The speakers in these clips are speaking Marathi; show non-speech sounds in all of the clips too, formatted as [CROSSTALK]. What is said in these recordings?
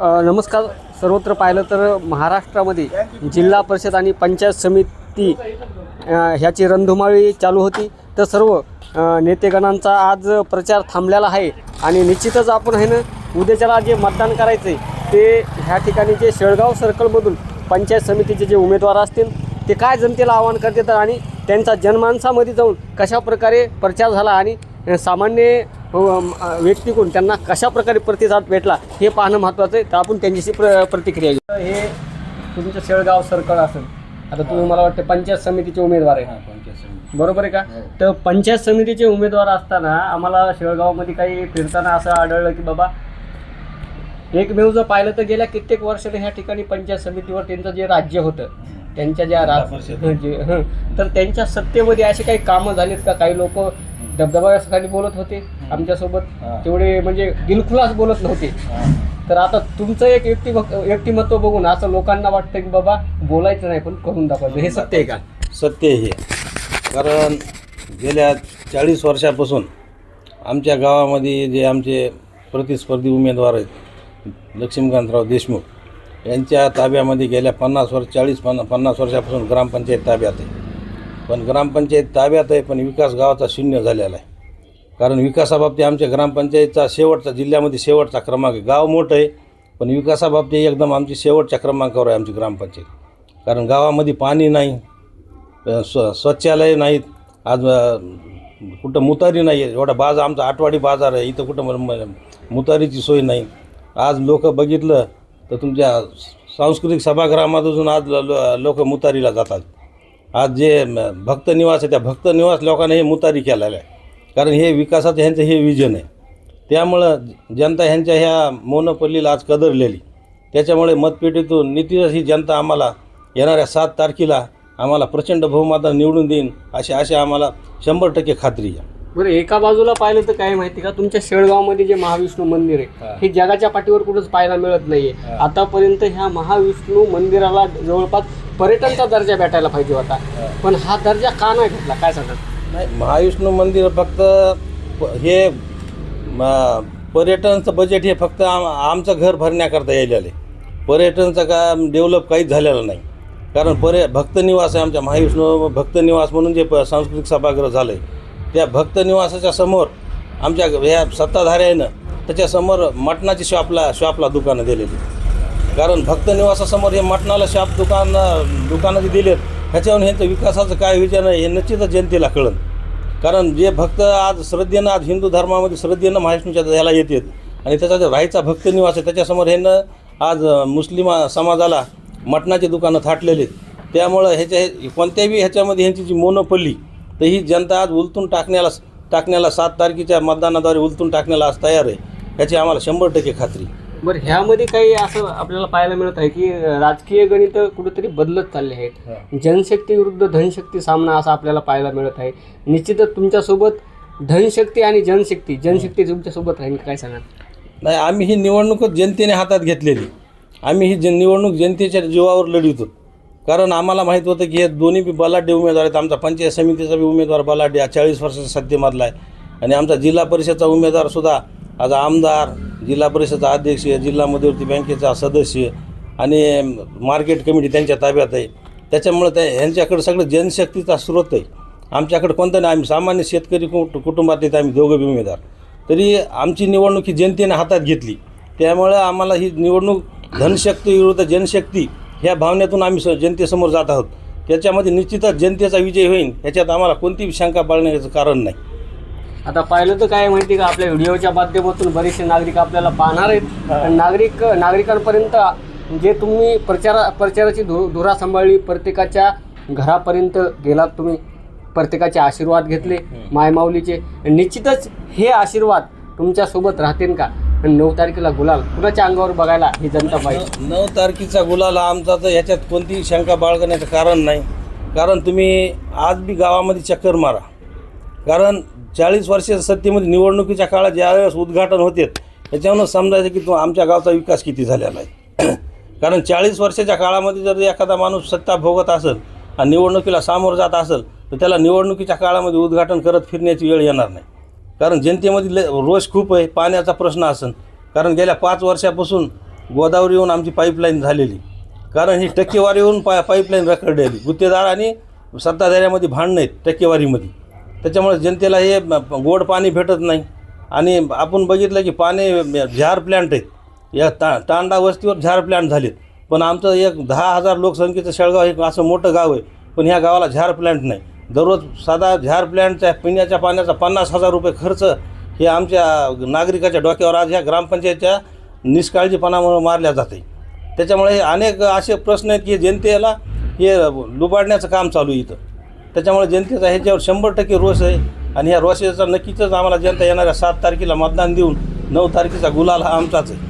नमस्कार. सर्वत्र पाहिलं तर महाराष्ट्रामध्ये जिल्हा परिषद आणि पंचायत समिती ह्याची रणधुमाळी चालू होती. तर सर्व नेतेगणांचा आज प्रचार थांबलेला आहे. आणि निश्चितच आपण आहे ना उद्याच्याला जे मतदान करायचं आहे ते ह्या ठिकाणी जे शेळगाव सर्कलमधून पंचायत समितीचे जे उमेदवार असतील ते काय जनतेला आवाहन करतात आणि त्यांचा जनमानसामध्ये जाऊन कशा प्रकारे प्रचार झाला आणि सामान्य अ, अ, व्यक्तीकडून त्यांना कशा प्रकारे प्रतिसाद भेटला हे पाहणं महत्त्वाचं आहे. तर आपण त्यांच्याशी प्र प्रतिक्रिया घेऊ. हे तुमचं शेळगाव सर्कल असेल. आता तुम्ही मला वाटतं पंचायत समितीचे उमेदवार आहे. बरोबर आहे का? तर पंचायत समितीचे उमेदवार असताना आम्हाला शेळगावमध्ये काही फिरताना असं आढळलं की बाबा एकमेव जर पाहिलं तर गेल्या कित्येक वर्षाने ह्या ठिकाणी पंचायत समितीवर त्यांचं जे राज्य होतं त्यांच्या ज्या राज जे- हं. तर त्यांच्या सत्तेमध्ये असे काही कामं झालीत का? काही लोक दबदबासाठी बोलत होते आमच्यासोबत. तेवढे म्हणजे दिलखुलास बोलत नव्हते. तर आता तुमचं एक व्यक्ती व्यक्तिमत्व बघून असं लोकांना वाटतं की बाबा बोलायचं नाही पण करून दाखवायचं. हे सत्य आहे का? सत्य हे. कारण गेल्या चाळीस वर्षापासून आमच्या गावामध्ये जे आमचे प्रतिस्पर्धी उमेदवार आहेत लक्ष्मीकांतराव देशमुख यांच्या ताब्यामध्ये गेल्या पन्नास वर्ष चाळीस पन्ना पन्नास वर्षापासून ग्रामपंचायत ताब्यात आहे. पण ग्रामपंचायत ताब्यात आहे पण विकास गावाचा शून्य झालेला आहे. कारण विकासाबाबतीत आमच्या ग्रामपंचायतचा शेवटचा जिल्ह्यामध्ये शेवटचा क्रमांक आहे. गाव मोठं आहे पण विकासाबाबतीत एकदम आमची शेवटच्या क्रमांकावर आहे आमची ग्रामपंचायत. कारण गावामध्ये पाणी नाही स्व स्वच्छालय नाहीत आज कुठं मुतारी नाही आहे एवढा बाजार आमचा आठवाडी बाजार आहे इथं कुठं मुतारीची सोय नाही. आज लोक बघितलं तर तुमच्या सांस्कृतिक सभागृहामधून आज लोक मुतारीला जातात. आज जे भक्त निवास आहे त्या भक्त निवास लोकांनी हे मुतारी केलेलं आहे कारण हे विकासाचं ह्यांचं हे विजन आहे. त्यामुळं जनता ह्यांच्या ह्या मोनोपल्लीला आज कदरलेली. त्याच्यामुळे मतपेटीतून नितीश ही जनता आम्हाला येणाऱ्या सात तारखेला आम्हाला प्रचंड बहुमताने निवडून देईन अशी अशी आम्हाला शंभर टक्के खात्री आहे. बरं एका बाजूला पाहिलं तर काय माहिती का तुमच्या शेळगावमध्ये जे महाविष्णू मंदिर आहे हे. जगाच्या पाठीवर कुठंच पाहायला मिळत नाहीये. आतापर्यंत ह्या महाविष्णू मंदिराला जवळपास पर्यटनचा दर्जा भेटायला पाहिजे होता. पण हा दर्जा का नाही भेटला? काय सांगतात नाही महाविष्णू मंदिर फक्त हे पर्यटनचं बजेट हे फक्त आम आमचं घर भरण्याकरता यायलेलं आहे. पर्यटनचं का डेव्हलप काहीच झालेलं नाही. कारण पर्य भक्तनिवास आहे आमच्या महाविष्णू भक्तनिवास म्हणून जे प सांस्कृतिक सभागृह झालं आहे त्या भक्तनिवासाच्या समोर आमच्या ह्या सत्ताधाऱ्यानं त्याच्यासमोर मटणाची शॉपला शॉपला दुकानं दिलेली. कारण भक्तनिवासासमोर हे मटणाला शॉप दुकान दुकानं जे दिलेत ह्याच्यावरून ह्यांचं विकासाचं काय विचार आहे हे निश्चितच जनतेला कळन. कारण जे भक्त आज श्रद्धेनं आज हिंदू धर्मामध्ये श्रद्धेनं महाविष्णूच्या ह्याला येतात आणि त्याचा जो राहायचा भक्तनिवास आहे त्याच्यासमोर ह्यानं आज मुस्लिम समाजाला मटणाची दुकानं थाटलेली आहेत. त्यामुळं ह्याच्या कोणत्याही ह्याच्यामध्ये ह्यांची जी मोनोपल्ली तर ही जनता आज उलटून टाकण्याला टाकण्याला सात तारखेच्या मतदानाद्वारे उलटून टाकण्याला आज तयार आहे. ह्याची आम्हाला शंभर टक्के खात्री बरं ह्यामध्ये काही असं आपल्याला पाहायला मिळत आहे की राजकीय गणित कुठेतरी बदलत चालले आहेत. जनशक्ती विरुद्ध धनशक्ती सामना असा आपल्याला पाहायला मिळत आहे. निश्चितच तुमच्यासोबत धनशक्ती आणि जनशक्ती जनशक्ती तुमच्यासोबत राहील काय सांगा नाही आम्ही ही निवडणूकच जनतेने हातात घेतलेली. आम्ही ही जन निवडणूक जनतेच्या जीवावर लढितो कारण आम्हाला माहीत होतं की हे दोन्ही बी बलाढ्य उमेदवार आहेत. आमचा पंचायत समितीचा बी उमेदवार बलाढ्य हा चाळीस वर्षाच्या सत्तेमधला आहे आणि आमचा जिल्हा परिषदचा उमेदवारसुद्धा आज आमदार जिल्हा परिषदचा अध्यक्ष जिल्हा मध्यवर्ती बँकेचा सदस्य आणि मार्केट कमिटी त्यांच्या ताब्यात आहे. त्याच्यामुळे त्या ह्यांच्याकडे सगळं जनशक्तीचा स्रोत आहे. आमच्याकडे कोणतं नाही आम्ही सामान्य शेतकरी कुट कुटुंबातले येत आम्ही दोघं बी उमेदवार. तरी आमची निवडणूक ही जनतेने हातात घेतली. त्यामुळं आम्हाला ही निवडणूक धनशक्ती विरुद्ध जनशक्ती ह्या भावनेतून आम्ही स जनतेसमोर जात आहोत. त्याच्यामध्ये निश्चितच जनतेचा विजय होईल ह्याच्यात आम्हाला कोणतीही शंका बाळगण्याचं कारण नाही. आता पाहिलं तर काय माहिती का? आपल्या व्हिडिओच्या माध्यमातून बरेचसे नागरिक आपल्याला पाहणार आहेत. आणि नागरिक नागरिकांपर्यंत जे तुम्ही प्रचारा प्रचाराची धु धुरा सांभाळली प्रत्येकाच्या घरापर्यंत गेलात तुम्ही प्रत्येकाचे आशीर्वाद घेतले मायमाऊलीचे. निश्चितच हे आशीर्वाद तुमच्यासोबत राहतील का? आणि नऊ तारखेला गुलाल. कुणाच्या अंगावर बघायला ही जनता पाहिजे? नऊ तारखेचा गुलाल आमचा तर ह्याच्यात कोणतीही शंका बाळगण्याचं कारण नाही. कारण तुम्ही आज बी गावामध्ये चक्कर मारा. कारण चाळीस वर्षाच्या सत्तेमध्ये निवडणुकीच्या काळात ज्यावेळेस उद्घाटन होते त्याच्यावरून समजायचं की तो आमच्या गावचा विकास किती झालेला आहे. [CLEARS THROAT] कारण चाळीस वर्षाच्या काळामध्ये जर एखादा माणूस सत्ता भोगत असेल आणि निवडणुकीला सामोरं जात असेल तर त्याला निवडणुकीच्या काळामध्ये उद्घाटन करत फिरण्याची वेळ येणार नाही. कारण जनतेमध्ये ल रोष खूप आहे पाण्याचा प्रश्न असन. कारण गेल्या पाच वर्षापासून गोदावरी येऊन आमची पाईपलाईन झालेली. कारण ही टक्केवारीहून पा पाईपलाईन रखडलेली गुत्तेदार आणि सत्ताधाऱ्यामध्ये भांडणं आहेत टक्केवारीमध्ये. त्याच्यामुळे जनतेला हे गोड पाणी भेटत नाही. आणि आपण बघितलं की पाणी झार प्लॅन्ट आहेत. या ता तांडा वस्तीवर झार प्लॅन्ट झालेत. पण आमचं एक दहा हजार लोकसंख्येचं शेळगाव हे असं मोठं गाव आहे. पण ह्या गावाला झार प्लॅन्ट नाही. दररोज साधा झार प्लॅन्टच्या पिण्याच्या पाण्याचा पन्नास हजार रुपये खर्च हे आमच्या नागरिकाच्या डोक्यावर आज ह्या ग्रामपंचायतच्या निष्काळजीपणामुळे मारल्या जाते. त्याच्यामुळे हे अनेक असे प्रश्न आहेत की जनतेला हे लुबाडण्याचं काम चालू आहे इथं. त्याच्यामुळे जनतेचा ह्याच्यावर शंभर टक्के रोष आहे आणि ह्या रोषाचा नक्कीच आम्हाला जनता येणाऱ्या सात तारखेला मतदान देऊन नऊ तारखेचा गुलाल हा आमचाच आहे.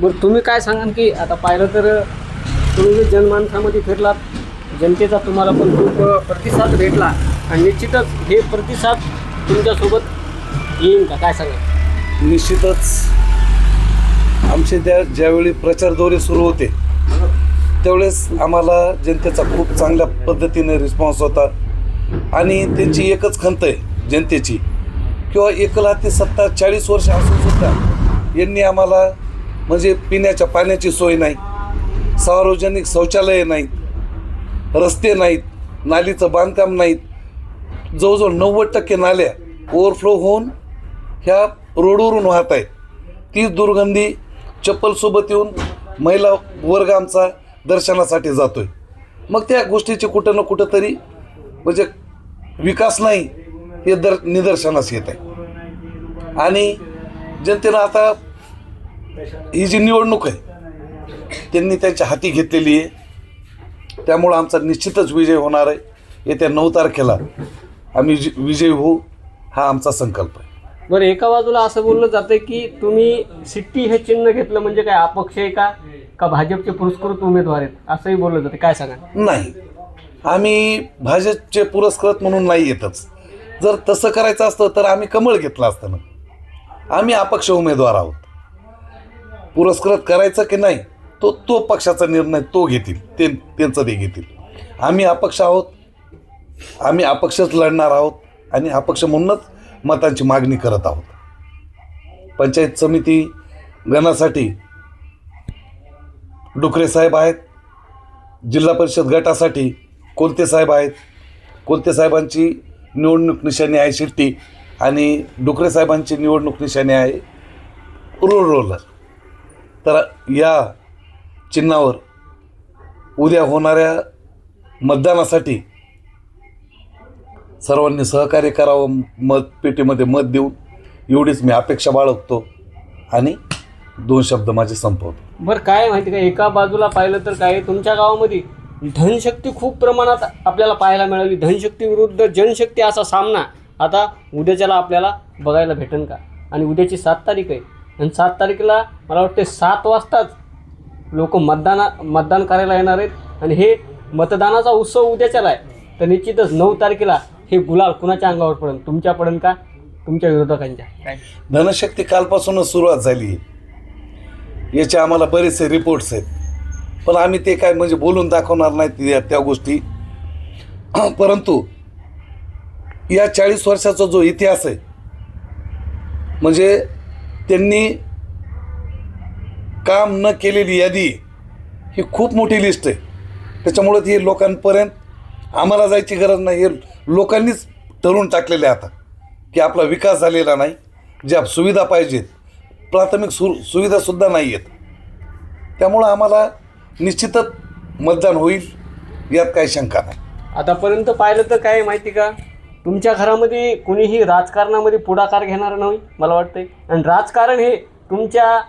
बरं तुम्ही काय सांगाल की आता पाहिलं तर तुम्ही जनमानसामध्ये फिरलात जनतेचा तुम्हाला पण खूप प्रतिसाद भेटला. आणि निश्चितच हे प्रतिसाद तुमच्यासोबत येईल का? काय सांगा निश्चितच. आमचे त्या ज्यावेळी प्रचार दौरे सुरू होते त्यावेळेस आम्हाला जनतेचा खूप चांगल्या पद्धतीने रिस्पॉन्स होता. आणि त्यांची एकच खंत आहे जनतेची. किंवा एकला ते सत्ता चाळीस वर्ष असून सुद्धा यांनी आम्हाला म्हणजे पिण्याच्या पाण्याची सोय नाही सार्वजनिक शौचालय नाहीत रस्ते नाहीत नालीचं बांधकाम नाहीत. जवळजवळ नव्वद टक्के नाल्या ओव्हरफ्लो होऊन ह्या रोडवरून वाहत आहेत. ती दुर्गंधी चप्पलसोबत येऊन महिला वर्ग आमचा दर्शनासाठी आहे मग त्या गोष्टीचे कुठं ना कुठं तरी म्हणजे विकास नाही हे दर निदर्शनास येत आहे. आणि जनतेनं आता ही जी निवडणूक आहे त्यांनी त्यांच्या हाती घेतलेली आहे. त्यामुळं आमचा निश्चितच विजय होणार आहे. येत्या नऊ तारखेला आम्ही जी- विजयी होऊ हा आमचा संकल्प आहे. बरं एका बाजूला असं बोललं जातं की तुम्ही सिट्टी हे चिन्ह घेतलं म्हणजे काय अपक्ष आहे का? का भाजपचे पुरस्कृत उमेदवार आहेत? असंही बोललं जातं. काय सांगा नाही. आम्ही भाजपचे पुरस्कृत म्हणून नाही येतच. जर तसं करायचं असतं तर आम्ही कमळ घेतलं असतं ना. आम्ही अपक्ष उमेदवार आहोत. पुरस्कृत करायचं की नाही तो तो पक्षाचा निर्णय तो घेतील ते त्यांचं ते घेतील. आम्ही अपक्ष आहोत आम्ही अपक्षच लढणार आहोत आणि अपक्ष म्हणूनच मतांची मागणी करत आहोत. पंचायत समिती गणासाठी डुकरे साहेब आहेत जिल्हा परिषद गटासाठी कोणते साहेब आहेत. कोणते साहेबांची निवडणूक निशाणी आहे शिट्टी आणि डुकरे साहेबांची निवडणूक निशाणी आहे रोल रोलर. तर या चिन्हावर उद्या होणाऱ्या मतदानासाठी सर्वांनी सहकार्य करावं मतपेटीमध्ये मत देऊन एवढीच मी अपेक्षा बाळगतो आणि दोन शब्द माझे संपवतो. बरं काय माहिती का एका बाजूला पाहिलं तर काय तुमच्या गावामध्ये धनशक्ती खूप प्रमाणात आपल्याला पाहायला मिळाली. धनशक्ती विरुद्ध जनशक्ती असा सामना आता उद्याच्याला आपल्याला बघायला भेटेल का? आणि उद्याची सात तारीख आहे. आणि सात तारखेला मला वाटते सात वाजताच लोक मतदाना मतदान करायला येणार आहेत. आणि हे मतदानाचा उत्सव उद्याच्याला आहे. तर निश्चितच नऊ तारखेला हे गुलाल कुणाच्या अंगावर पडेल? तुमच्या पडेल का? तुमच्या विरोधकांच्या. काय धनशक्ती कालपासूनच सुरुवात झाली. याचे आम्हाला बरेचसे रिपोर्ट्स आहेत. पण आम्ही ते काय म्हणजे बोलून दाखवणार नाहीत त्या गोष्टी. [CLEARS THROAT] परंतु या चाळीस वर्षाचा जो इतिहास आहे म्हणजे त्यांनी काम न केलेली यादी ही खूप मोठी लिस्ट आहे. त्याच्यामुळं ती लोकांपर्यंत आम्हाला जायची गरज नाही. हे लोकांनीच ठरवून टाकलेले आहे आता की आपला विकास झालेला नाही ज्या सुविधा पाहिजेत. प्राथमिक सु सुविधासुद्धा नाही आहेत त्यामुळं आम्हाला निश्चितच मतदान होईल यात काही शंका नाही. आतापर्यंत पाहिलं तर काय आहे माहिती का? तुमच्या घरामध्ये कुणीही राजकारणामध्ये पुढाकार घेणार नाही मला वाटतंय. आणि राजकारण हे तुमच्या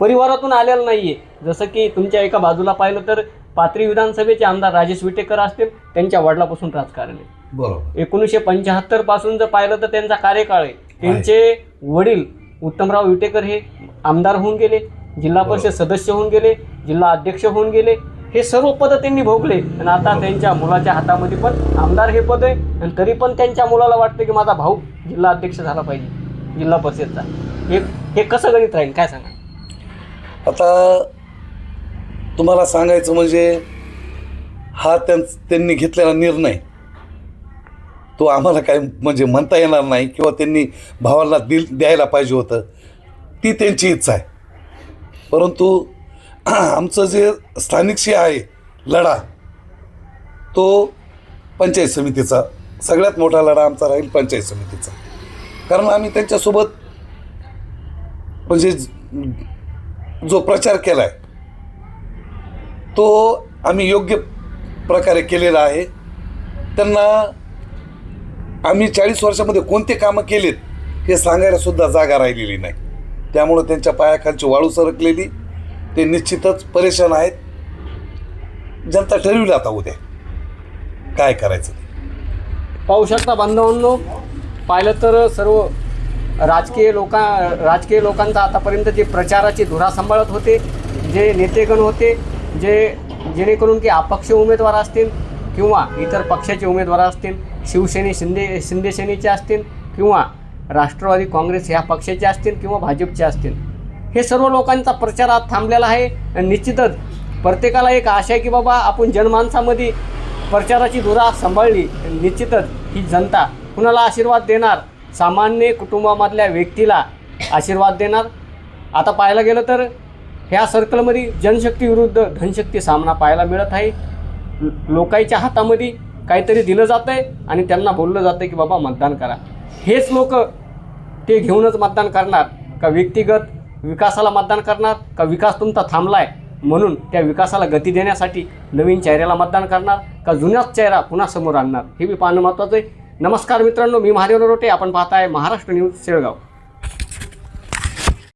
परिवारातून आलेलं नाही आहे जसं की तुमच्या एका बाजूला पाहिलं तर पाथरी विधानसभेचे आमदार राजेश विटेकर असतील त्यांच्या वडिलापासून राजकारण आहे. बरोबर. एकोणीसशे पंच्याहत्तरपासून जर पाहिलं तर त्यांचा कार्यकाळ आहे. त्यांचे वडील उत्तमराव विटेकर हे आमदार होऊन गेले जिल्हा परिषद सदस्य होऊन गेले जिल्हा अध्यक्ष होऊन गेले. हे सर्व पद त्यांनी भोगले. आणि आता त्यांच्या मुलाच्या हातामध्ये पण आमदार हे पद आहे. आणि तरी पण त्यांच्या मुलाला वाटतं की माझा भाऊ जिल्हा अध्यक्ष झाला पाहिजे जिल्हा परिषदचा. हे हे कसं गणित राहील? काय सांगा आता तुम्हाला सांगायचं म्हणजे हा त्यां त्यांनी घेतलेला निर्णय तो आम्हाला काय म्हणजे म्हणता येणार नाही किंवा त्यांनी भावाला दिल द्यायला पाहिजे होतं ती त्यांची इच्छा आहे. परंतु [CLEARS THROAT] आमचं जे स्थानिकशी आहे लढा तो पंचायत समितीचा सगळ्यात मोठा लढा आमचा राहील पंचायत समितीचा. कारण आम्ही त्यांच्यासोबत म्हणजे जो प्रचार केला आहे तो आम्ही योग्य प्रकारे केलेला आहे. त्यांना आम्ही चाळीस वर्षामध्ये कोणते कामं केलेत हे सांगायलासुद्धा जागा राहिलेली नाही. त्यामुळं त्यांच्या पायाखालची वाळू सरकलेली ते निश्चितच परेशान आहेत. जनता ठरविलं आता उद्या. काय करायचं पाहू शकता बांधवांनो पाहिलं तर सर्व राजकीय लोका राजकीय लोकांचा आतापर्यंत जे प्रचाराची धुरा सांभाळत होते जे नेतेगण होते जे जेणेकरून की अपक्ष उमेदवार असतील किंवा इतर पक्षाचे उमेदवार असतील शिवसेने शिंदे शिंदेसेनेचे असतील किंवा राष्ट्रवादी काँग्रेस ह्या पक्षाचे असतील किंवा भाजपचे असतील. हे सर्व लोकांचा प्रचार आज थांबलेला आहे निश्चितच प्रत्येकाला एक आशा आहे की बाबा आपण जनमानसामध्ये प्रचाराची धुरा सांभाळली. निश्चितच ही जनता कुणाला आशीर्वाद देणार सामान्य कुटुंबामधल्या व्यक्तीला आशीर्वाद देणार. आता पाहायला गेलं तर ह्या सर्कलमध्ये जनशक्ती विरुद्ध धनशक्ती सामना पाहायला मिळत आहे. लोकांच्या हातामध्ये काहीतरी दिलं जातं आहे आणि त्यांना बोललं जातं की बाबा मतदान करा. हेच लोक ते घेऊनच मतदान करणार का व्यक्तिगत विकासाला मतदान करणार का विकास तुमचा थांबला आहे म्हणून त्या विकासाला गती देण्यासाठी नवीन चेहऱ्याला मतदान करणार का जुन्याच चेहरा पुन्हा समोर आणणार? हे बी पाहणं महत्त्वाचं आहे. नमस्कार मित्रांनो मी महादेव नरोटे. आपण पाहताय महाराष्ट्र न्यूज सेळगाव.